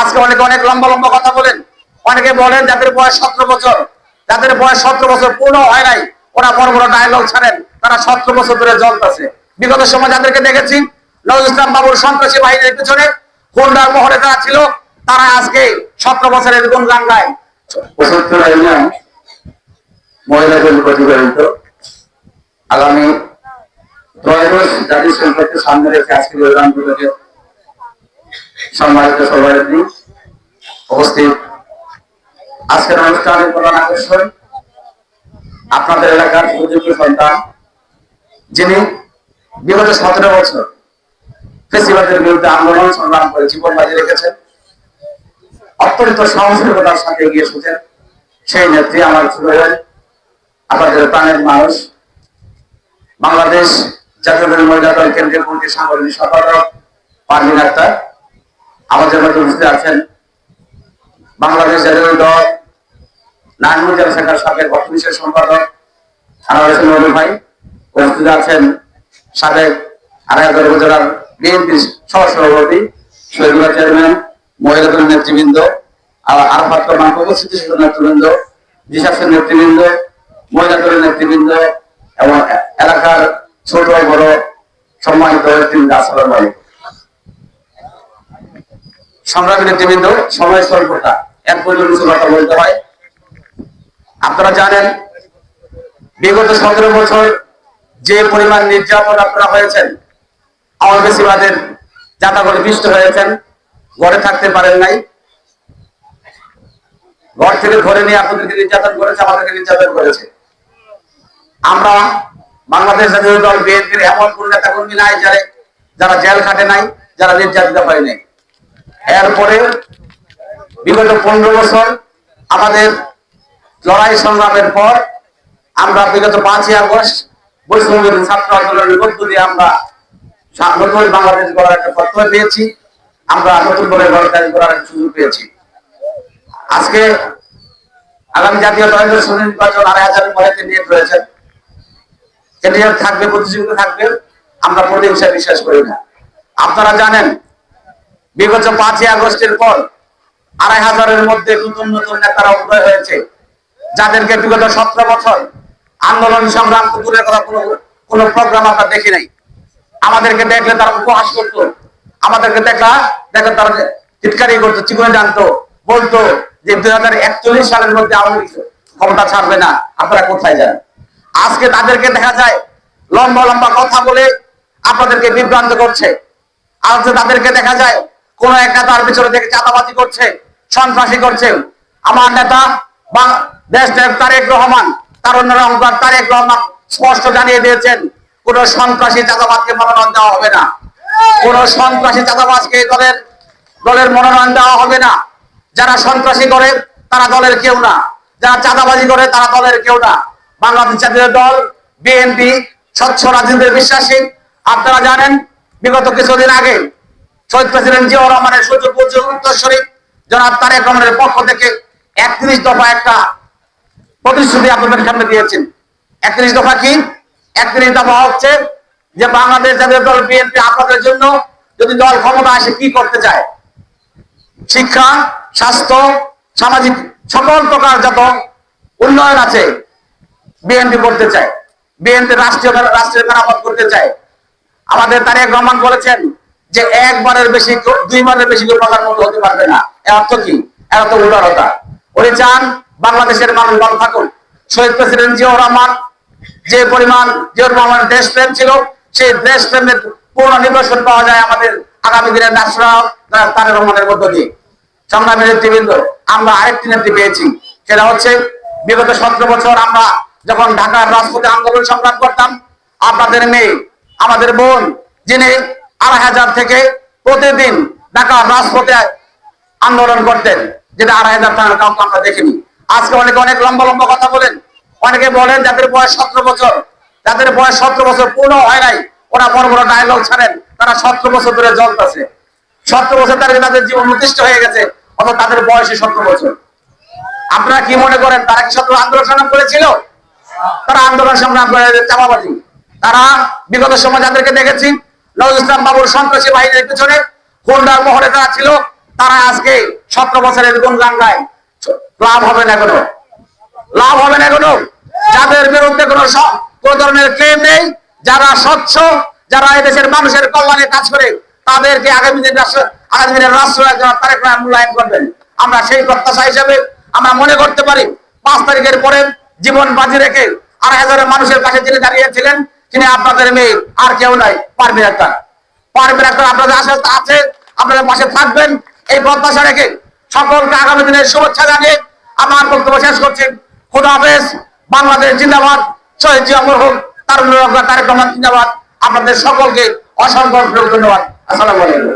আজকে অনেকে অনেক লম্বা লম্বা কথা বলেন। অনেকে বলেন যাদের বয়স সতেরো বছর, যাদের বয়স সতেরো বছর পূর্ণ হয় নাই, ওরা বড় বড় ডায়লগ ছাড়েন, তারা সতেরো বছর ধরে জ্বলতেছে। বিগত সময় যাদেরকে দেখেছি নজরুল ইসলাম বাবুর সন্ত্রাসী বাহিনীর পিছনে খুলনার মহলে যারা ছিল, তারা আজকে সতেরো বছরের গুণ গায় মহিলাদের প্রতিপালিত আগামী জাতীয় সংসদকে সামনে রেখে এই অনুষ্ঠানগুলোকে সম্মানিত সভাপতি, উপস্থিত। আজকের অনুষ্ঠানের প্রধান আকর্ষণ আপনাদের এলাকার সুযোগ্য সন্তান, যিনি বিগত সতেরো বছর ফেসিবাদের বিরুদ্ধে আন্দোলন সংগ্রাম করে জীবন বাজি রেখেছেন। অত্যন্ত সাহসিকতার সাথে এগিয়ে এসেছেন। সেই নেত্রী আমার ছোট আপনাদের প্রাণের মানুষ। বাংলাদেশ জাতীয় মহিলা দল কেন্দ্রীয় কমিটির সাংগঠনিক সম্পাদক, পারভিন আক্তার। আমাদের মধ্যে উপস্থিত আছেন, বাংলাদেশ জাতীয় দল নারায়ণগঞ্জ জেলা শাখার সাবেক অর্থ বিষয় সম্পাদক আনোয়ার হোসেন মৌলভী ভাই উপস্থিত আছেন, সাবেক আড়াইহাজার উপজেলার বিএনপি সহ সভাপতি শহীদুল্লাহ চেয়ারম্যান, মহিলা দলের নেতৃবৃন্দ আর আরফাত নেতৃবৃন্দ বিশাসের নেতৃবৃন্দ, মহিলা দলের নেতৃবৃন্দ এবং এলাকার ছোট বড় সম্মানিত নেতৃবৃন্দ আসসালামু আলাইকুম। নেতৃবৃন্দ, সময় এক পর্যন্ত কথা বলতে হয়। আপনারা জানেন, বিগত সতেরো বছর যে পরিমাণ নির্যাতন আপনারা হয়েছেন আমার বেশিরভাগের যাতা করে পিষ্ট হয়েছেন, ঘরে থাকতে পারেন নাই। ঘর থেকে ধরে নিয়ে আপনাদেরকে নির্যাতন করেছে, আমাদেরকে নির্যাতন করেছে। আমরা বাংলাদেশ জাতীয় দল, বিএনপির এমন কোন নেতা কর্মী নাই যারা যারা জেল খাটে নাই, যারা নির্যাতিত হয় নাই। এরপরে বিগত পনেরো বছর আমাদের লড়াই সংগ্রামের পর আমরা বিগত পাঁচই আগস্ট বৈষম্য বিরোধী ছাত্র আন্দোলনের মধ্য দিয়ে আমরা নতুন বাংলাদেশ গড়ার একটা প্রত্যয় পেয়েছি। আমরা নতুন করে গড়ার একটা সুযোগ পেয়েছি। আজকে আগামী জাতীয় দলের নির্বাচন আড়াই হাজারের পরে ক্যান্ডিডেট রয়েছেন ক্যান্ডিডেট থাকবে, প্রতিযোগিতা থাকবে, আমরা প্রতিহিংসায় বিশ্বাস করি না। আপনারা জানেন বিগত পাঁচই আগস্টের পর আড়াই হাজারের মধ্যে নতুন নতুন নেতারা উদয় হয়েছে। যাদেরকে বিগত সতেরো বছর আন্দোলন সংগ্রাম দূরের কথা কোনো কোনো প্রোগ্রাম আমরা দেখি নাই। আমাদেরকে দেখলে তারা উপহাস করতো। আমাদেরকে দেখা দেখে তারা চিৎকারি করতো, চিকুনে জানতো, বলতো যে দুই হাজার একচল্লিশ সালের মধ্যে আওয়ামী ক্ষমতা ছাড়বে না, আপনারা কোথায় যান? আজকে তাদেরকে দেখা যায়, লম্বা লম্বা কথা বলে আপনাদেরকে বিভ্রান্ত করছে। আজকে তাদেরকে দেখা যায় কোন এক নেতার পিছনে থেকে চাঁদাবাজি করছে, সন্ত্রাসী করছে। আমার নেতা বা দেশ নেতা তারেক রহমান, তার অন্যরা অঙ্কার তারেক রহমান স্পষ্ট জানিয়ে দিয়েছেন, কোন সন্ত্রাসী চাঁদাবাজকে মনোনয়ন দেওয়া হবে না। কোন সন্ত্রাসী চাঁদাবাজকে দলের দলের মনোনয়ন দেওয়া হবে না। যারা সন্ত্রাসী করে, তারা দলের কেউ না। যারা চাঁদাবাজি করে, তারা দলের কেউ না। বাংলাদেশ জাতীয় দল, বিএনপি, স্বচ্ছ রাজনীতির বিশ্বাসী, আপনারা জানেন, বিগত কিছুদিন আগে শহীদ প্রেসিডেন্ট জিয়াউর রহমানের উত্তরস্বরী জনাব তারেক রহমানের পক্ষ থেকে একত্রিশ দফা একটা প্রতিশ্রুতি আপনাদের সামনে দিয়েছেন। একত্রিশ দফা কি? দফা হচ্ছে যে দল বিএনপি আপনাদের জন্য যদি দল ক্ষমতা আসে কি করতে চায়? শিক্ষা, স্বাস্থ্য, সামাজিক সকল প্রকার যত উন্নয়ন আছে বিএনপি করতে চায়, বিএনপি রাষ্ট্রীয় রাষ্ট্রের মেরামত করতে চায়। আমাদের তারেক রহমান বলেছেন যে একবারের বেশি দুই দুইবারের বেশি কেউ মতো হতে পারবে না। এর অর্থ কি? এর অর্থ উদারতা। উনি চান বাংলাদেশের মানুষ ভালো থাকুন শহীদ প্রেসিডেন্ট জিয়াউর রহমান, যে পরিমাণ জিয়াউর রহমানের দেশপ্রেম ছিল, সেই দেশপ্রেমের পূর্ণ নিদর্শন পাওয়া যায় আমাদের আগামী দিনের ন্যাশনাল রহমানের মধ্য দিয়ে। সংগ্রামী নেতৃবৃন্দ, আমরা আরেকটি নেত্রী পেয়েছি। সেটা হচ্ছে, বিগত সতেরো বছর আমরা যখন ঢাকার রাজপথে আন্দোলন সংগ্রাম করতাম, আপনাদের মেয়ে, আমাদের বোন, যিনি আড়াই হাজার থেকে প্রতিদিন ঢাকার রাজপথে আন্দোলন করতেন, যেটা আড়াই হাজার টাকার কাউকে আমরা দেখিনি। আজকে অনেকে অনেক লম্বা লম্বা কথা বলেন। অনেকে বলেন, যাদের বয়স সতেরো বছর, যাদের বয়স সতেরো বছর পূর্ণ হয় নাই, ওরা বড় বড় ডায়লগ ছাড়েন, তারা সতেরো বছর ধরে জ্বলতেছে। সতেরো বছর তাদের তাদের জীবন উৎকৃষ্ট হয়ে গেছে, অথচ তাদের বয়সে সতেরো বছর। আপনারা কি মনে করেন, তারা কি সতেরো আন্দোলন সংগ্রাম করেছিল? তারা আন্দোলন সংগ্রাম করে চাপাবাজি তারা বিগত সময় যাদেরকে দেখেছি নজরুল ইসলাম বাবুর সন্ত্রাসী বাহিনীর পিছনে খুলনার মহলে যারা ছিল, তারা আজকে সতেরো বছরের গুণ গাঙ্গায় লাভ হবে না কোনো। লাভ হবে না কোনো। যাদের বিরুদ্ধে কোনো ধরনের ক্লেম নেই, যারা স্বচ্ছ, যারা এদেশের মানুষের কল্যাণে কাজ করে, তাদেরকে আগামী দিন আগামী দিনের রাষ্ট্র তারেক মূল্যায়ন করবেন। আমরা সেই প্রত্যাশা হিসেবে আমরা মনে করতে পারি, পাঁচ তারিখের পরে জীবন বাজি রেখে আড়াই হাজারের মানুষের পাশে যিনি দাঁড়িয়েছিলেন তিনি আপনাদের মেয়ে, আর কেউ নাই পারবেন একটা পারবেন একটা আপনাদের আশা আছে, আপনাদের পাশে থাকবেন। এই প্রত্যাশা রেখে সকলকে আগামী দিনের শুভেচ্ছা জানিয়ে আমার বক্তব্য শেষ করছি। খুদা হাফেজ, বাংলাদেশ জিন্দাবাদ, শহীদ জি অমর হোক তার তারেক জিন্দাবাদ। আপনাদের সকলকে অসংখ্য ধন্যবাদ। আসসালামু আলাইকুম।